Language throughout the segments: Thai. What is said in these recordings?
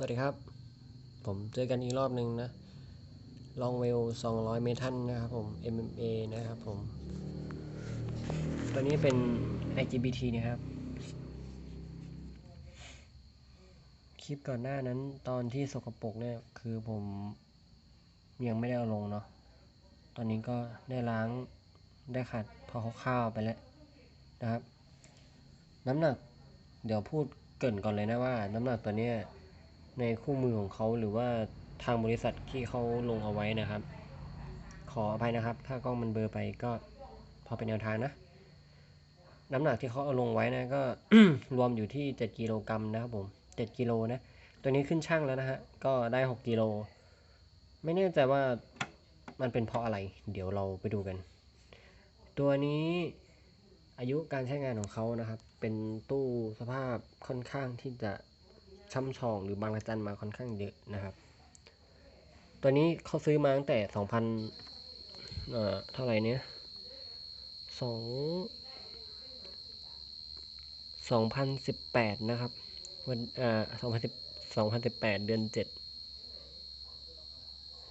สวัสดีครับ ผมเจอกันอีกรอบหนึ่งนะลองเวล 200 เมทันนะครับผม MMA นะครับผม ตัวนี้เป็น IGBT นะครับ คลิปก่อนหน้านั้นตอนที่สกปรกเนี่ย คือผมยังไม่ได้เอาลงเนาะ ตอนนี้ก็ได้ล้างได้ขัดพอคร่าวๆไปแล้วนะครับ น้ำหนัก เดี๋ยวพูดเกินก่อนเลยนะว่า น้ำหนักตัวเนี้ย ในคู่มือของเขาหรือว่าทางบริษัทที่เขาลงเอาไว้นะครับ ขออภัยนะครับ ถ้ากล้องมันเบลอไปก็พอเป็นแนวทางนะ น้ำหนักที่เขาเอาลงไว้นะก็รวมอยู่ที่ 7กิโลกรัมนะครับผม 7กิโลนะ ตัวนี้ขึ้นช่างแล้วนะฮะ ก็ได้6กิโล ไม่แน่ใจว่ามันเป็นเพราะอะไร เดี๋ยวเราไปดูกัน ตัวนี้อายุการใช้งานของเขานะครับ เป็นตู้สภาพค่อนข้างที่จะ ช่ำชองหรือบางระจันมาค่อนข้างเยอะนะครับ ตัวนี้เขาซื้อมาตั้งแต่สองพันเอ่อเท่าไหร่เนี้ยสองสองพันสิบแปดนะครับวันเอ่อสองพันสิบสองพันสิบแปดเดือนเจ็ด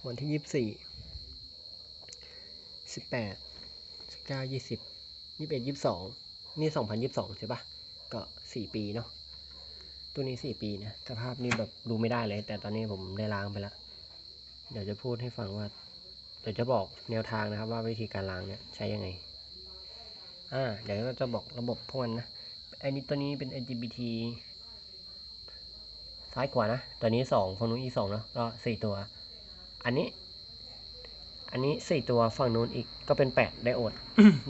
วันที่ยี่สิบสี่สิบแปดสิบเก้ายี่สิบยี่สิบเอ็ดยี่สิบสองนี่สองพันยี่สิบสองใช่ปะก็สี่ปีเนาะ ตัวนี้สี่ปีนะสภาพนี่แบบดูไม่ได้เลย แต่ตอนนี้ผมได้ล้างไปแล้ว เดี๋ยวจะพูดให้ฟังว่า เดี๋ยวจะบอกแนวทางนะครับ ว่าวิธีการล้างเนี่ยใช้ยังไง อ่า เดี๋ยวเราจะบอกระบบพวกมันนะอ้นี้ตัวนี้เป็น LGBT ซ้ายขวานะ ตัวนี้สองฝั่งนู้นอีสองเนาะ ก็สี่ตัว อันนี้ อันนี้สี่ตัวฝั่งนู้นอีกก็เป็นแปดไดโอด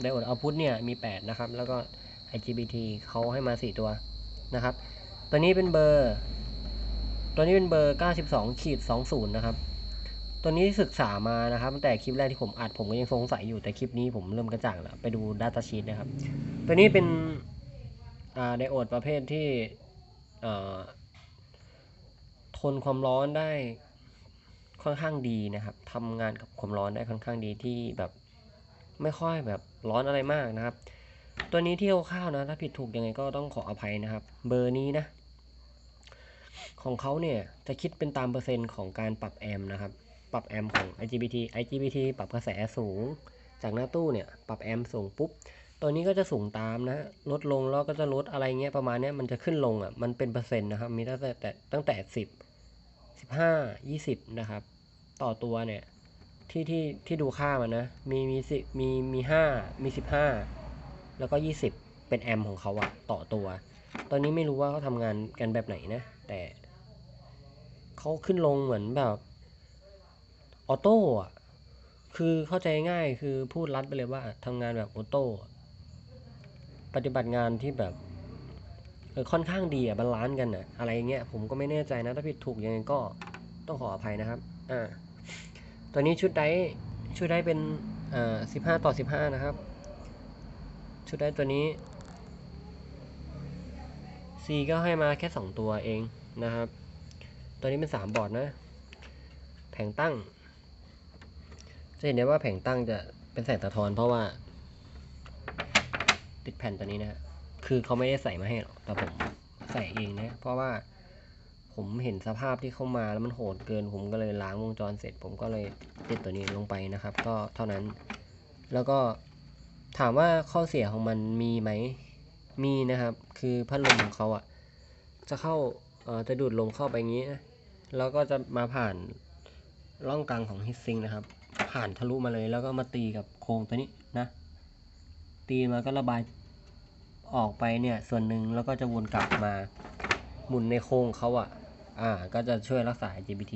ไดโอดเอาพุทเนี่ยมีแปดนะครับ แล้วก็ IGBT เขาให้มาสี่ตัวนะครับ ตัวนี้เป็นเบอร์ ตัวนี้เป็นเบอร์92ขีด20นะครับ ตัวนี้ศึกษามานะครับตั้งแต่คลิปแรกที่ผมอัดผมก็ยังสงสัยอยู่แต่คลิปนี้ผมเริ่มกระจ่างแล้วไปดู Data Sheet นะครับ ตัวนี้เป็นอ่าไดโอดประเภทที่อ่าทนความร้อนได้ค่อนข้างดีนะครับทำงานกับความร้อนได้ค่อนข้างดีที่แบบไม่ค่อยแบบร้อนอะไรมากนะครับ ตัวนี้ที่คร่าวๆนะถ้าผิดถูกยังไงก็ต้องขออภัยนะครับ เบอร์นี้นะ ของเขาเนี่ยจะคิดเป็นตามเปอร์เซ็นต์ของการปรับแอมนะครับ ปรับแอมของ IGBT IGBT ปรับกระแสสูง จากหน้าตู้เนี่ยปรับแอมสูงปุ๊บ ตัวนี้ก็จะสูงตามนะ ลดลงแล้วก็จะลดอะไรเงี้ยประมาณเนี้ยมันจะขึ้นลงอะ มันเป็นเปอร์เซ็นต์นะครับ มีตั้งแต่ตั้งแต่สิบสิบห้ายี่สิบนะครับ ต่อตัวเนี่ยที่ที่ที่ดูค่ามันนะ มีมีสิมีมีห้ามีสิบห้าแล้วก็20เป็นแอมของเขาอะต่อตัว ตอนนี้ไม่รู้ว่าเขาทำงานกันแบบไหนนะ แต่เขาขึ้นลงเหมือนแบบออโต้อะคือเข้าใจง่ายคือพูดรัดไปเลยว่าทำงานแบบออโต้ปฏิบัติงานที่แบบเออค่อนข้างดีอะบาลานซ์กันอะอะไรเงี้ยผมก็ไม่แน่ใจนะ ถ้าผิดถูกยังไงก็ต้องขออภัยนะครับอ่าตัวนี้ชุดได้ชุดได้เป็นอ่า15ต่อ15นะครับ ชุดได้ตัวนี้ C ก็ให้มาแค่2ตัวเอง นะครับ ตัวนี้เป็น3บอร์ดนะ แผงตั้ง จะเห็นได้ว่าแผงตั้งจะเป็นแสงสะท้อนเพราะว่า ติดแผ่นตัวนี้นะฮะคือเขาไม่ได้ใส่มาให้หรอก แต่ผมใส่เองนะ เพราะว่าผมเห็นสภาพที่เข้ามาแล้วมันโหดเกิน ผมก็เลยล้างวงจรเสร็จ ผมก็เลยติดตัวนี้ลงไปนะครับ ก็เท่านั้น แล้วก็ถามว่าข้อเสียของมันมีไหม มีนะครับ คือพัดลมของเขาอะ่ะ จะเข้า จะดูดลมเข้าไปงี้แล้วก็จะมาผ่านร่องกลางของฮิตซิงนะครับ ผ่านทะลุมาเลยแล้วก็มาตีกับโครงตัวนี้นะ ตีมาก็ระบายออกไปเนี่ยส่วนหนึ่งแล้วก็จะวนกลับมาหมุนในโครงเขาอะ่ะ อ่า ก็จะช่วยรักษา LGBT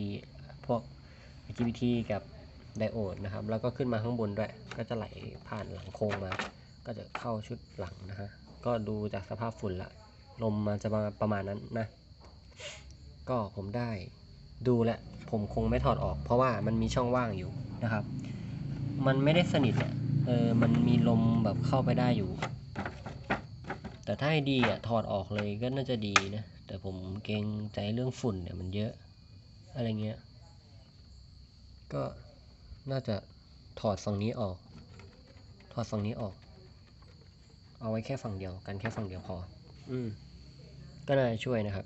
พวก LGBT กับไดโอดนะครับ แล้วก็ขึ้นมาข้างบนด้วย ก็จะไหลผ่านหลังโค้งมา ก็จะเข้าชุดหลังนะฮะ ก็ดูจากสภาพฝุ่นละ ลมมันจะมาประมาณนั้นนะ ก็ผมได้ดูแลวผมคงไม่ถอดออก เพราะว่ามันมีช่องว่างอยู่นะครับ มันไม่ได้สนิทอะเออมันมีลมแบบเข้าไปได้อยู่ แต่ถ้าให้ดีอะถอดออกเลยก็น่าจะดีนะแต่ผมเกรงใจเรื่องฝุ่นเนี่ยมันเยอะ อะไรเงี้ย ก็น่าจะถอดฝั่งนี้ออก ถอดฝั่งนี้ออก เอาไว้แค่ฝั่งเดียวกันแค่ฝั่งเดียวพอ อืม ก็น่าจะช่วยนะครับ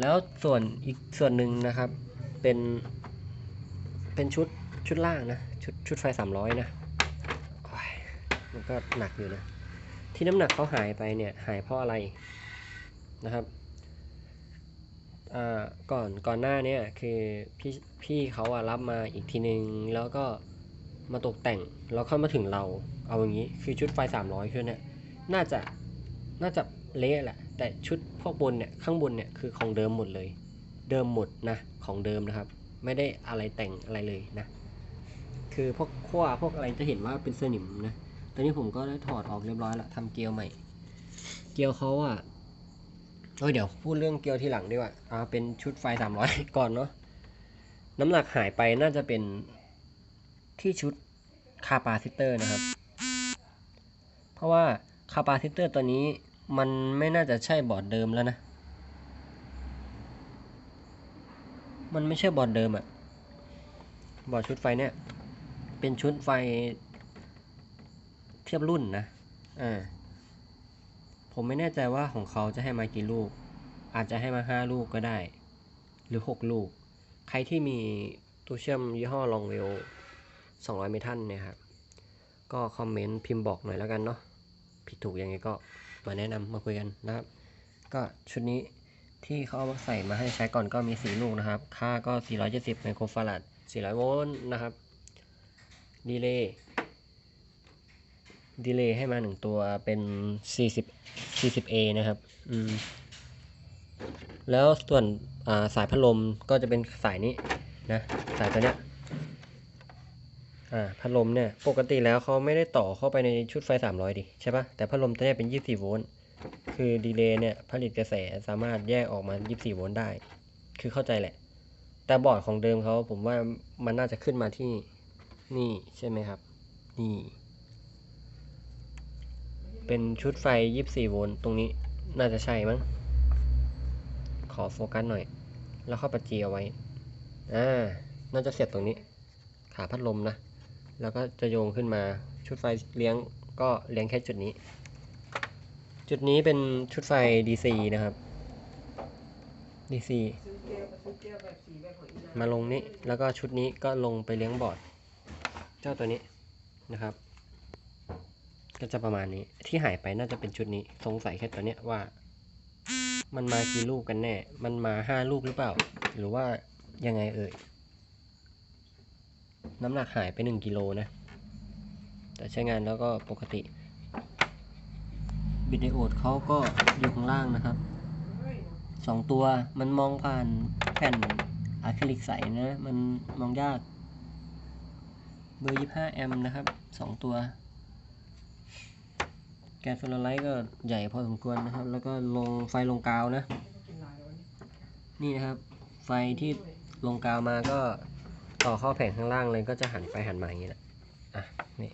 แล้วส่วนอีกส่วนหนึ่งนะครับ เป็น เป็นชุดชุดล่างนะ ชุดชุดไฟสามร้อยนะมันก็หนักอยู่นะ ที่น้ำหนักเขาหายไปเนี่ยหายเพราะอะไรนะครับอ่าก่อนก่อนหน้าเนี่ยคือพี่พี่เขาอะรับมาอีกทีนึง แล้วก็มาตกแต่งแล้วค่อยมาถึงเราเอาอย่างนี้คือชุดไฟ 300ชุดเนี่ยน่าจะน่าจะเละแหละแต่ชุด พวกบนเนี่ยข้างบนเนี่ยคือของเดิมหมดเลย เดิมหมดนะของเดิมนะครับ ไม่ได้อะไรแต่งอะไรเลยนะ คือพวกขั้วพวกอะไรจะเห็นว่าเป็นสนิมนะตอนนี้ผมก็ได้ถอดออกเรียบร้อยล้วทำเกลียวใหม่ เกลียวเขาอะเอ้ยเดี๋ยวพูดเรื่องเกลียวทีหลังดีกว่าอ่าเป็นชุดไฟสามร้อยก่อนเนาะน้ำหนักหายไปน่าจะเป็นที่ชุดคาปาซิเตอร์นะครับ เพราะว่าคาปาซิเตอร์ตัวนี้ มันไม่น่าจะใช่บอร์ดเดิมแล้วนะ มันไม่ใช่บอร์ดเดิมอะบอร์ดชุดไฟเนี่ย เป็นชุดไฟเทียบรุ่นนะ อ่า ผมไม่แน่ใจว่าของเขาจะให้มากี่ลูก อาจจะให้มาห้าลูกก็ได้ หรือหกลูก ใครที่มีตู้เชื่อมยี่ห้อลองเวลสองร้อยเมทัลเนี่ยครับ ก็คอมเมนต์พิมพ์บอกหน่อยแล้วกันเนาะ ผิดถูกยังไงก็ มาแนะนำมาคุยกันนะครับ ก็ชุดนี้ที่เขาเอามาใส่มาให้ใช้ก่อนก็มีสี่ลูกนะครับ ค่าก็ 470ไมโครฟาราด400 โวลต์นะครับ ดีเลย์ ดีเลย์ให้มาหนึ่งตัวเป็น 40 40A นะครับ อืม แล้วส่วนสายพัดลมก็จะเป็นสายนี้นะ สายตัวเนี้ย อ่าพัดลมเนี่ย ปกติแล้วเขาไม่ได้ต่อเข้าไปในชุดไฟ 300 ดิ ใช่ปะแต่พัดลมตัวนี้เป็น 24 โวลต์ คือดีเลย์เนี่ย ผลิตกระแสสามารถแยกออกมา 24 โวลต์ได้ คือเข้าใจแหละ แต่บอร์ดของเดิมเขาผมว่ามันน่าจะขึ้นมาที่นี่ใช่ไหมครับ นี่ เป็นชุดไฟ 24 โวลต์ตรงนี้น่าจะใช่มั้ง ขอโฟกัสหน่อย แล้วเข้าประจีเอาไว้ อ่า น่าจะเสียบตรงนี้ ขาพัดลมนะ แล้วก็จะโยงขึ้นมาชุดไฟเลี้ยงก็เลี้ยงแค่จุดนี้ จุดนี้เป็นชุดไฟ DC นะครับ DC ซื้อแก้วซื้อแก้วแบบสีแบบของอีนามาลงนี้แล้วก็ชุดนี้ก็ลงไปเลี้ยงบอร์ด เจ้าตัวนี้นะครับ ก็จะประมาณนี้ที่หายไปน่าจะเป็นชุดนี้สงสัยแค่ตัวเนี้ยว่า มันมากี่ลูกกันแน่ มันมาห้าลูกหรือเปล่า หรือว่ายังไงเอ่ย น้ำหนักหายไปหนึ่งกิโลนะ แต่ใช้งานแล้วก็ปกติ บิดไดโอดเขาก็อยู่ข้างล่างนะครับสองตัวมันมองผ่านแผ่นอะคริลิกใสนะ มันมองยาก เบอร์ 25 แอมป์นะครับสองตัว แกนโซลาร์ไลท์ก็ใหญ่พอสมควรนะครับ แล้วก็ลงไฟลงกาวนะ นี่นะครับ ไฟที่ลงกาวมาก็ ต่อเข้าแผงข้างล่างเลยก็จะหันไปหันมาอย่างนี้แหละอะนี่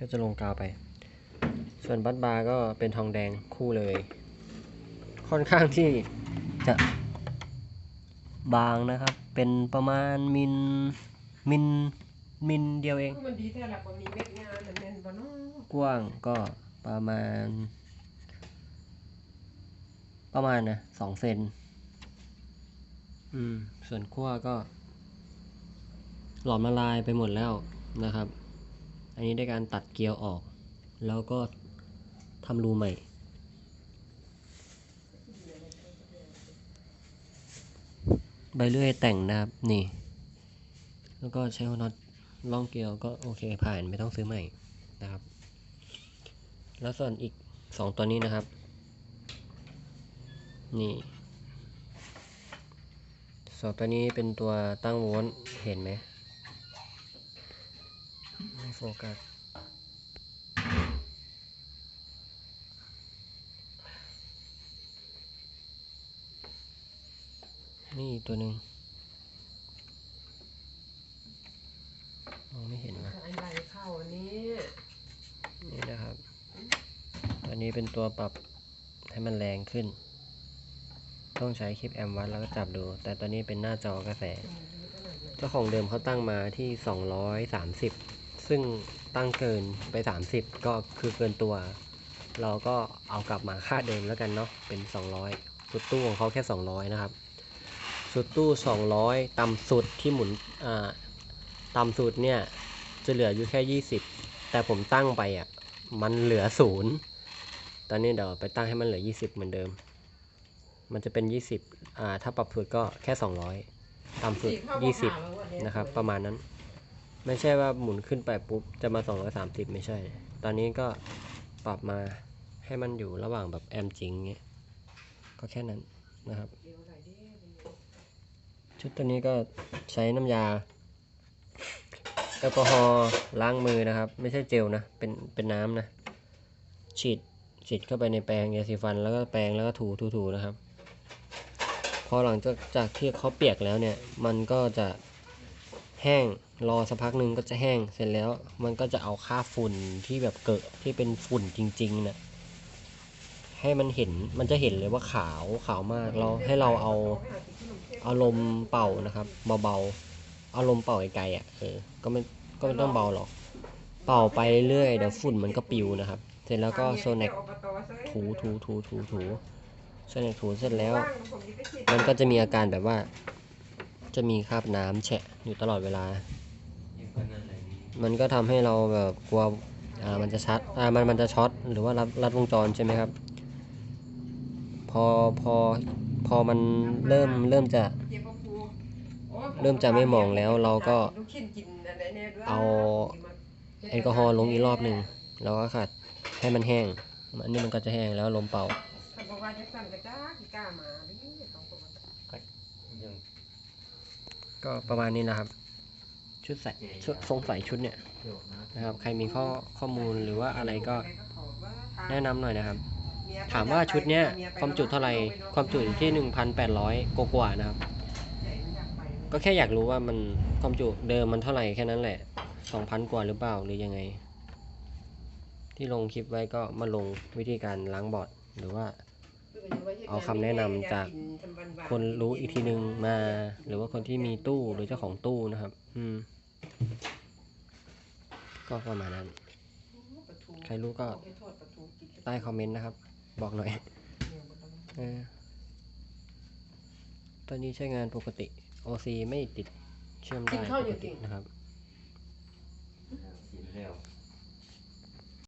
ก็จะลงกาวไป ส่วนบัตบาร์ก็เป็นทองแดงคู่เลย ค่อนข้างที่จะบางนะครับ เป็นประมาณมิลมิลมิลเดียวเอง มันดีแท้แหละมันมีเม็ดงานมันแน่นบ่เนาะกว้างก็ประมาณ ประมาณนะสองเซน อืม ส่วนขั้วก็ หลอมละลายไปหมดแล้วนะครับ อันนี้ได้การตัดเกลียวออก แล้วก็ทำรูใหม่ ใบเลื่อยแต่งนะครับนี่ แล้วก็ใช้หัวน็อตล่องเกลียวก็โอเคผ่านไม่ต้องซื้อใหม่นะครับ แล้วส่วนอีกสองตัวนี้นะครับ นี่ สองตัวนี้เป็นตัวตั้งโวลต์เห็นไหมไม่โฟกัสนี่อีกตัวหนึ่งมองไม่เห็นนะอันใดเข้าอันนี้นี่นะครับ อันนี้เป็นตัวปรับให้มันแรงขึ้น ต้องใช้คลิปแอมวัดแล้วก็จับดู แต่ตอนนี้เป็นหน้าจอกระแส เจ้าของเดิมเขาตั้งมาที่ 230 ซึ่งตั้งเกินไป 30 ก็คือเกินตัว เราก็เอากลับมาค่าเดิมแล้วกันเนาะเป็น 200สุดตู้ของเขาแค่ 200 นะครับสุดตู้ 200 ต่ำสุดที่หมุนอ่าต่ำสุดเนี่ยจะเหลืออยู่แค่ 20 แต่ผมตั้งไปอะมันเหลือศูนย์ตอนนี้เดี๋ยวไปตั้งให้มันเหลือ 20 เหมือนเดิม มันจะเป็น 20อ่าถ้าปรับสุดก็แค่ 200 ต่ำสุด 20 นะครับ ประมาณนั้น ไม่ใช่ว่าหมุนขึ้นไปปุ๊บ จะมา 230 ไม่ใช่ ตอนนี้ก็ปรับมาให้มันอยู่ระหว่างแบบแอมจริงเงี้ย ก็แค่นั้นนะครับ ชุดตัวนี้ก็ใช้น้ำยาแอลกอฮอล์ล้างมือนะครับ ไม่ใช่เจลนะ เป็นเป็นน้ำนะ ฉีดฉีดเข้าไปในแปรงยาสีฟันแล้วก็แปรงแล้วก็ถูถูถูนะครับ พอหลังจากจากที่เขาเปียกแล้วเนี่ย มันก็จะแห้งรอสักพักหนึ่งก็จะแห้งเสร็จแล้ว มันก็จะเอาค่าฝุ่นที่แบบเกิดที่เป็นฝุ่นจริงๆเนะ่ะให้มันเห็นมันจะเห็นเลยว่าขาวขาวมากเราให้เราเอาเอาลมเป่านะครับเบาๆเอาลมเป่าไกลๆอะเออก็ไม่ก็ไม่ต้องเบาหรอก เป่าไปเรื่อยๆเดี๋ยวฝุ่นมันก็ปิวนะครับ เสร็จแล้วก็โซเนกถูถูถูถูถู โซเนกถูเสร็จแล้ว มันก็จะมีอาการแบบว่า จะมีคราบน้ำแฉะอยู่ตลอดเวลา มันก็ทำให้เราแบบกลัวอ่ามันจะชัดอ่ามันมันจะช็อตหรือว่ารัดรัดวงจรใช่ไหมครับ พอพอพอมันเริ่มเริ่มจะเริ่มจะไม่มองแล้วเราก็เอาแอลกอฮอล์ลงอีกรอบหนึ่งแล้วก็ขัดให้มันแห้ง อันนี้มันก็จะแห้งแล้วลมเป่าถ้าบอก ว่าจะสั่นก็จ้าขี้กล้ามาเด้อเขาก็ว่าก็ประมาณนี้นะครับ ชุดใส่ชุดทรงใส่ชุดเนี่ยนะครับ ใครมีข้อข้อมูลหรือว่าอะไรก็แนะนำหน่อยนะครับ ถามว่าชุดเนี้ยความจุเท่าไหร่ความจุอยู่ที่ 1,800กว่าๆนะครับ ก็แค่อยากรู้ว่ามันความจุเดิมมันเท่าไหร่แค่นั้นแหละ 2,000 กว่าหรือเปล่าหรือยังไง ที่ลงคลิปไว้ก็มาลงวิธีการล้างบอร์ดหรือว่า เอาคำแนะนำจากคนรู้อีกทีหนึ่งมา หรือว่าคนที่มีตู้หรือเจ้าของตู้นะครับ อืม ก็ประมาณนั้น ใครรู้ก็ใต้คอมเมนต์นะครับ บอกหน่อยอตอนนี้ใช้งานปกติ OC ไม่ติดเชื่อมได้ปกตินะครับ